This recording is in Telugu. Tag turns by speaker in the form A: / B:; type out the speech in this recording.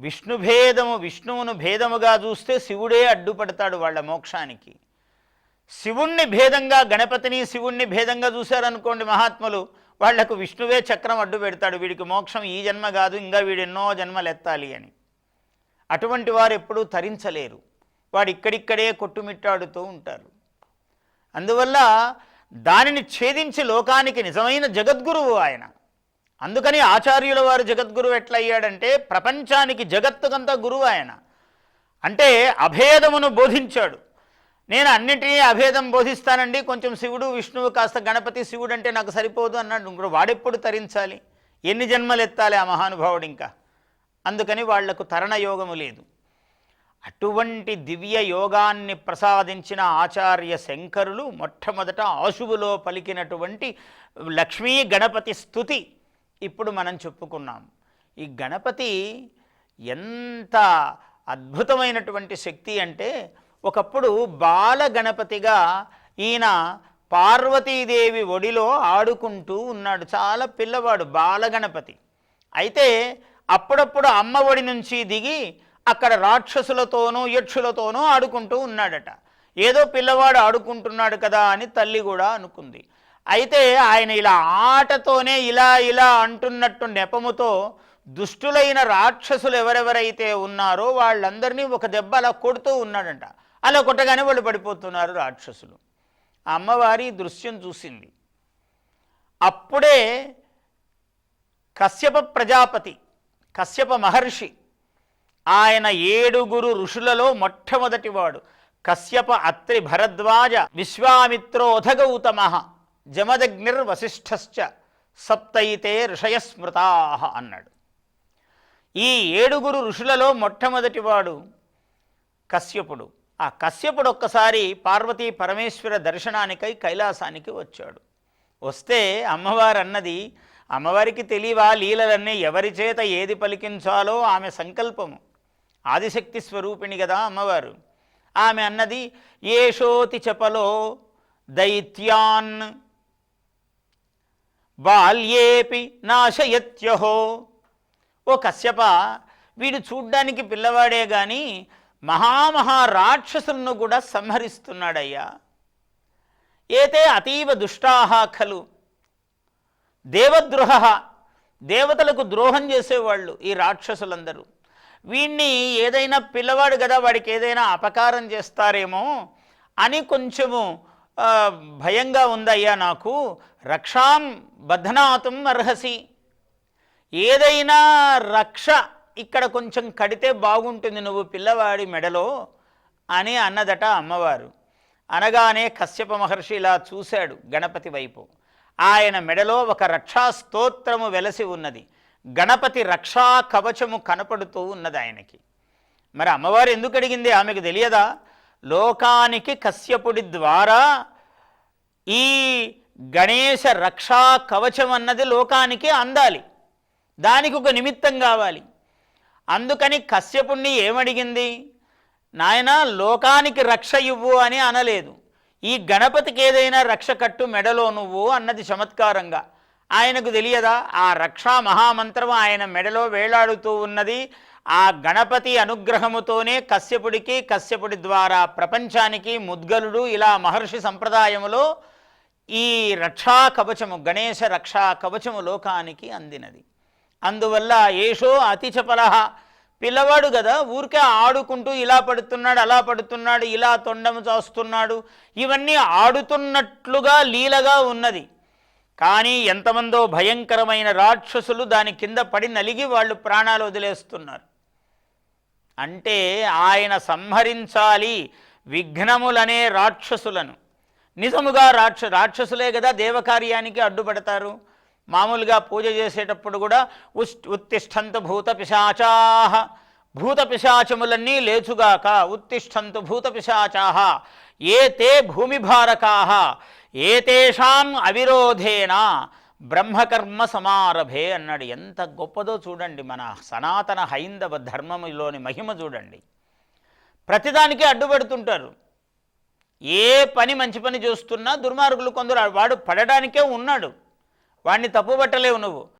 A: విష్ణు భేదము విష్ణువును భేదముగా చూస్తే శివుడే అడ్డుపడతాడు వాళ్ళ మోక్షానికి. శివుణ్ణి భేదంగా గణపతిని శివుణ్ణి భేదంగా చూశారనుకోండి మహాత్ములు వాళ్ళకు విష్ణువే చక్రం అడ్డు పెడతాడు. వీడికి మోక్షం ఈ జన్మ కాదు ఇంకా వీడు ఎన్నో జన్మలు ఎత్తాలి అని. అటువంటి వారు ఎప్పుడూ తరించలేరు. వాడు ఇక్కడిక్కడే కొట్టుమిట్టాడుతూ ఉంటారు. అందువల్ల దానిని ఛేదించి లోకానికి నిజమైన జగద్గురువు ఆయన. అందుకని ఆచార్యుల వారు జగద్గురువు ఎట్లయ్యాడంటే ప్రపంచానికి జగత్తుకంతా గురువు ఆయన. అంటే అభేదమును బోధించాడు. నేను అన్నిటినీ అభేదం బోధిస్తానండి కొంచెం శివుడు విష్ణువు కాస్త గణపతి శివుడు అంటే నాకు సరిపోదు అన్నాడు. ఇంకోడు వాడెప్పుడు తరించాలి? ఎన్ని జన్మలు ఎత్తాలి ఆ మహానుభావుడు ఇంకా? అందుకని వాళ్ళకు తరణ యోగము లేదు. అటువంటి దివ్య యోగాన్ని ప్రసాదించిన ఆచార్య శంకరులు మొట్టమొదట ఆశువులో పలికినటువంటి లక్ష్మీ గణపతి స్థుతి. ఇప్పుడు మనం చెప్పుకున్నాం. ఈ గణపతి ఎంత అద్భుతమైనటువంటి శక్తి అంటే ఒకప్పుడు బాల గణపతిగా ఈయన పార్వతీదేవి ఒడిలో ఆడుకుంటూ ఉన్నాడు. చాలా పిల్లవాడు బాలగణపతి అయితే అప్పుడప్పుడు అమ్మ ఒడి నుంచి దిగి అక్కడ రాక్షసులతోనూ యక్షులతోనూ ఆడుకుంటూ ఉన్నాడట. ఏదో పిల్లవాడు ఆడుకుంటున్నాడు కదా అని తల్లి కూడా అనుకుంది. అయితే ఆయన ఇలా ఆటతోనే ఇలా ఇలా అంటున్నట్టు నెపముతో దుష్టులైన రాక్షసులు ఎవరెవరైతే ఉన్నారో వాళ్ళందరినీ ఒక దెబ్బ అలా కొడుతూ ఉన్నాడంట. అలా కొట్టగానే వాళ్ళు పడిపోతున్నారు రాక్షసులు. అమ్మవారి దృశ్యం చూసింది. అప్పుడే కశ్యప ప్రజాపతి కశ్యప మహర్షి ఆయన ఏడుగురు ఋషులలో మొట్టమొదటివాడు. కశ్యప అత్రి భరద్వాజ విశ్వామిత్రోధగౌతమ జమదగ్నిర్ వశిష్ఠశ్చ సప్తైతే ఋషయస్మృతా అన్నాడు. ఈ ఏడుగురు ఋషులలో మొట్టమొదటివాడు కశ్యపుడు. ఆ కశ్యపుడు ఒక్కసారి పార్వతీ పరమేశ్వర దర్శనానికై కైలాసానికి వచ్చాడు. వస్తే అమ్మవారు అన్నది అమ్మవారికి తెలియవా లీలలన్నీ ఎవరి చేత ఏది పలికించాలో ఆమె సంకల్పము. ఆదిశక్తి స్వరూపిణి కదా అమ్మవారు. ఆమె అన్నది ఏషోతి చపలో దైత్యాన్ బాల్యేపి నాశయత్యహో. ఓ కశ్యప వీడు చూడ్డానికి పిల్లవాడే గాని మహామహా రాక్షసులను కూడా సంహరిస్తున్నాడయ్యా. ఏతే అతీవ దుష్టాహ ఖలు. దేవద్రోహ దేవతలకు ద్రోహం చేసేవాళ్ళు ఈ రాక్షసులందరూ. వీణ్ణి ఏదైనా పిల్లవాడు కదా వాడికి ఏదైనా అపకారం చేస్తారేమో అని కొంచెము భయంగా ఉందయ్యా నాకు. రక్షాం బధ్నాతుం అర్హసి. ఏదైనా రక్ష ఇక్కడ కొంచెం కడితే బాగుంటుంది నువ్వు పిల్లవాడి మెడలో అని అన్నదట అమ్మవారు. అనగానే కశ్యప మహర్షి ఇలా చూశాడు గణపతి వైపు. ఆయన మెడలో ఒక రక్షా స్తోత్రము వెలసి ఉన్నది. గణపతి రక్షా కవచము కనపడుతూ ఉన్నది ఆయనకి. మరి అమ్మవారు ఎందుకు అడిగింది? ఆమెకు తెలియదా? లోకానికి కశ్యపుడి ద్వారా ఈ గణేశ రక్షా కవచం అన్నది లోకానికి అందాలి. దానికి ఒక నిమిత్తం కావాలి. అందుకని కశ్యపుణ్ణి ఏమడిగింది? నాయన లోకానికి రక్ష ఇవ్వు అని అనలేదు. ఈ గణపతికి ఏదైనా రక్ష కట్టు మెడలో నువ్వు అన్నది చమత్కారంగా. ఆయనకు తెలియదా? ఆ రక్షా మహామంత్రం ఆయన మెడలో వేలాడుతూ ఉన్నది. ఆ గణపతి అనుగ్రహముతోనే కశ్యపుడికి కశ్యపుడి ద్వారా ప్రపంచానికి ముద్గలుడు ఇలా మహర్షి సంప్రదాయములో ఈ రక్షా కవచము గణేశ రక్షా కవచము లోకానికి అందినది. అందువల్ల ఏషో అతి చపలహ పిల్లవాడు కదా ఊరికే ఆడుకుంటూ ఇలా పడుతున్నాడు అలా పడుతున్నాడు ఇలా తొండము చాస్తున్నాడు. ఇవన్నీ ఆడుతున్నట్లుగా లీలగా ఉన్నది. కానీ ఎంతమందో భయంకరమైన రాక్షసులు దాని కింద పడి నలిగి వాళ్ళు ప్రాణాలు వదిలేస్తున్నారు. అంటే ఆయన సంహరించాలి విఘ్నములనే రాక్షసులను. నిజముగా రాక్ష రాక్షసులే కదా దేవకార్యానికి అడ్డుపడతారు. మామూలుగా పూజ చేసేటప్పుడు కూడా ఉస్ ఉత్తిష్టంతు భూత పిశాచాహ భూత పిశాచములన్నీ లేచుగాక ఉత్తిష్టంతు భూత పిశాచాహ ఏ తే భూమిభారకాహ ఏతేషాం అవిరోధేన బ్రహ్మకర్మ సమారభే అన్నాడు. ఎంత గొప్పదో చూడండి మన సనాతన హైందవ ధర్మములోని మహిమ చూడండి. ప్రతిదానికి అడ్డుపడుతుంటారు. ఏ పని మంచి పని చూస్తున్నా దుర్మార్గులు కొందరు వాడు పడడానికే ఉన్నాడు. వాడిని తప్పుబట్టలేవు నువ్వు.